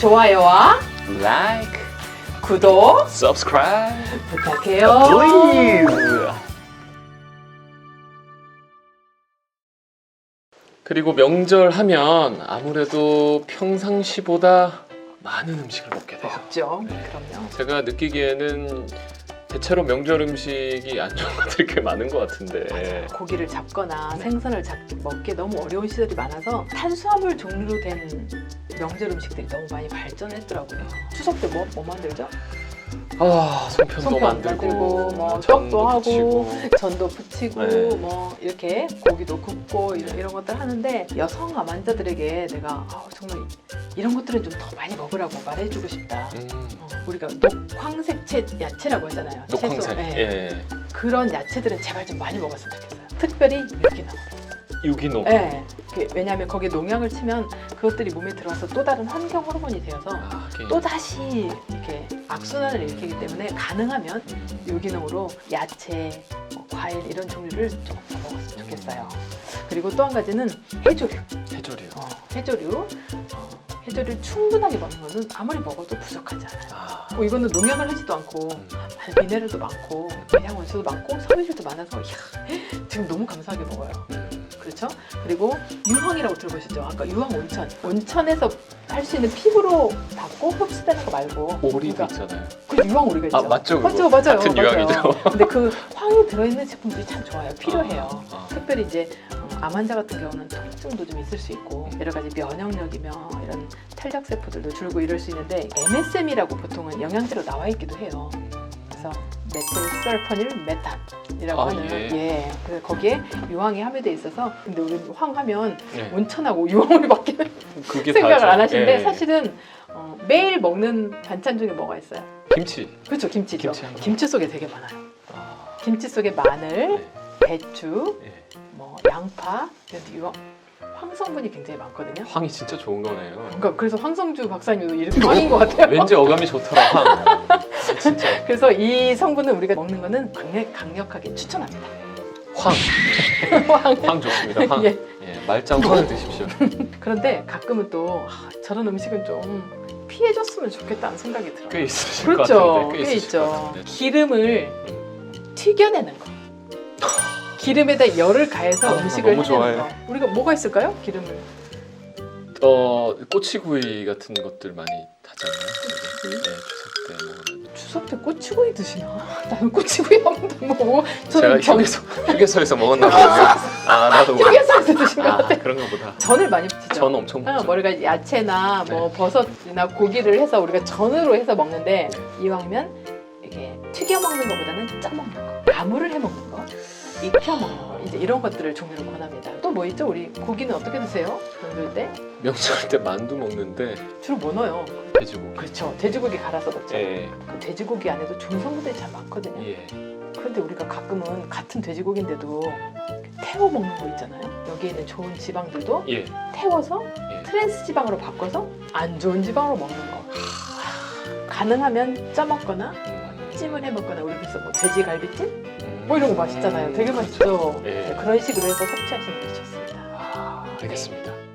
좋아요와 like, 구독 subscribe, 부탁해요. please. 그리고 명절 하면 아무래도 평상시보다 많은 음식을 먹게 돼요. 없죠. 네. 그럼요. 제가 느끼기에는 대체로 명절 음식이 안 좋은 것들이 꽤 많은 것 같은데. 맞아요. 고기를 잡거나 네. 생선을 잡, 먹기 너무 어려운 시절이 많아서 탄수화물 종류로 된 명절 음식들이 너무 많이 발전했더라고요. 추석 때 뭐 뭐 만들죠? 아, 송편도 송편 만들고, 뭐 전도 떡도 하고, 부치고. 전도 부치고 네. 뭐 이렇게 고기도 굽고 이런, 네. 이런 것들 하는데 여성 암환자들에게 내가 아, 정말 이런 것들은 좀 더 많이 먹으라고 말해주고 싶다. 음, 어, 우리가 녹황색 채 야채라고 하잖아요. 채소. 녹황색. 네. 예. 그런 야채들은 제발 좀 많이 먹었으면 좋겠어요. 특별히 유기농. 유기농. 네. 그- 왜냐하면 거기에 농약을 치면 그것들이 몸에 들어와서 또 다른 환경 호르몬이 되어서 아. 또 다시 이렇게 악순환을 일으키기 때문에 가능하면 유기농으로 야채, 뭐 과일 이런 종류를 조금 더 먹었으면 좋겠어요. 그리고 또 한 가지는 해조류. 해조류. 어, 해조류. 어, 해조류 충분하게 먹는 거는 아무리 먹어도 부족하지 않아요. 아, 뭐 이거는 농약을 하지도 않고 음. 미네랄도 많고 영양 원소도 많고 섬유질도 많아서 이야, 지금 너무 감사하게 먹어요. 음. 그렇죠? 그리고 유황이라고 들어보시죠? 아까 유황 온천. 온천에서 할 수 있는 피부로 받고 흡수되는 거 말고 오리도 우리가 있잖아요. 그 유황 오리가 있죠. 아, 맞죠, 그거? 맞죠, 맞아요. 같은 맞아요. 유황이죠. 근데 그 황이 들어있는 제품들이 참 좋아요. 필요해요. 아, 아. 특별히 이제 어, 암 환자 같은 경우는 통증도 좀 있을 수 있고 여러 가지 면역력이며 이런 탄력 세포들도 줄고 이럴 수 있는데 MSM이라고 보통은 영양제로 나와 있기도 해요. 그래서 메틸설퍼닐 메탄이라고 아, 하는 예. 예. 그래서 거기에 유황이 함유돼 있어서 근데 우리 황 하면 네. 온천하고 유황물밖에 그게 생각을 다죠. 안 하시는데 예. 사실은 어, 매일 먹는 반찬 중에 뭐가 있어요? 김치. 그렇죠 김치죠. 김치 한 김치 속에 되게 많아요. 아, 김치 속에 마늘, 네. 배추, 예. 뭐 양파 이런 유황 황성분이 굉장히 많거든요. 황이 진짜 좋은 거네요. 그러니까 그래서 황성주 박사님도 이름이 황인 것 같아요. 왠지 어감이 좋더라 황. 아, 진짜 그래서 이 성분을 우리가 먹는 거는 강력, 강력하게 추천합니다. 황. 황. 황 좋습니다. 황. 예. 예. 말짱 황을 드십시오. 그런데 가끔은 또 아, 저런 음식은 좀 피해줬으면 좋겠다는 생각이 들어요. 꽤 있으실 것 그렇죠. 같은데. 꽤 있으실 것 있죠. 같은데. 기름을 튀겨내는 거. 기름에다 열을 가해서 아, 음식을 너무 해내는 좋아해. 거. 우리가 뭐가 있을까요? 기름을. 어 꼬치구이 같은 것들 많이 하잖아요. 네, 추석 때 먹으면. 추석 때 꼬치구이 드시나? 나는 꼬치구이 한 번도 안 제가 저는 정 휴게소 휴게소에서 먹었나 보네요. 아 나도 휴게소에서 드신 것 아 같아. 그런가 보다. 전을 많이 드시죠? 전 엄청 어, 먹죠. 머리가 야채나 뭐 네. 버섯이나 고기를 해서 우리가 전으로 해서 먹는데 네. 이왕이면 이게 튀겨 먹는 것보다는 쪄 먹는 거, 나물을 해 먹는 거, 익혀 먹는 거 이제 이런 것들을 종류를 권합니다. 또 뭐 있죠? 우리 고기는 어떻게 드세요? 명절 때 명절 때 만두 먹는데 주로 뭐 넣어요? 돼지고기. 그렇죠. 돼지고기 갈아서 먹죠. 예. 그 돼지고기 안에도 좋은 성분들이 참 많거든요. 예. 그런데 우리가 가끔은 같은 돼지고기인데도 태워 먹는 거 있잖아요. 여기에 있는 좋은 지방들도 예. 태워서 예. 트랜스 지방으로 바꿔서 안 좋은 지방으로 먹는 거. 하, 가능하면 쪄 먹거나 음. 찜을 해 먹거나 우리 그래서 뭐 돼지갈비찜 음. 뭐 이런 거 맛있잖아요. 되게. 맛있죠. 예. 네, 그런 식으로 해서 섭취하시는 게 좋습니다. 아, 알겠습니다.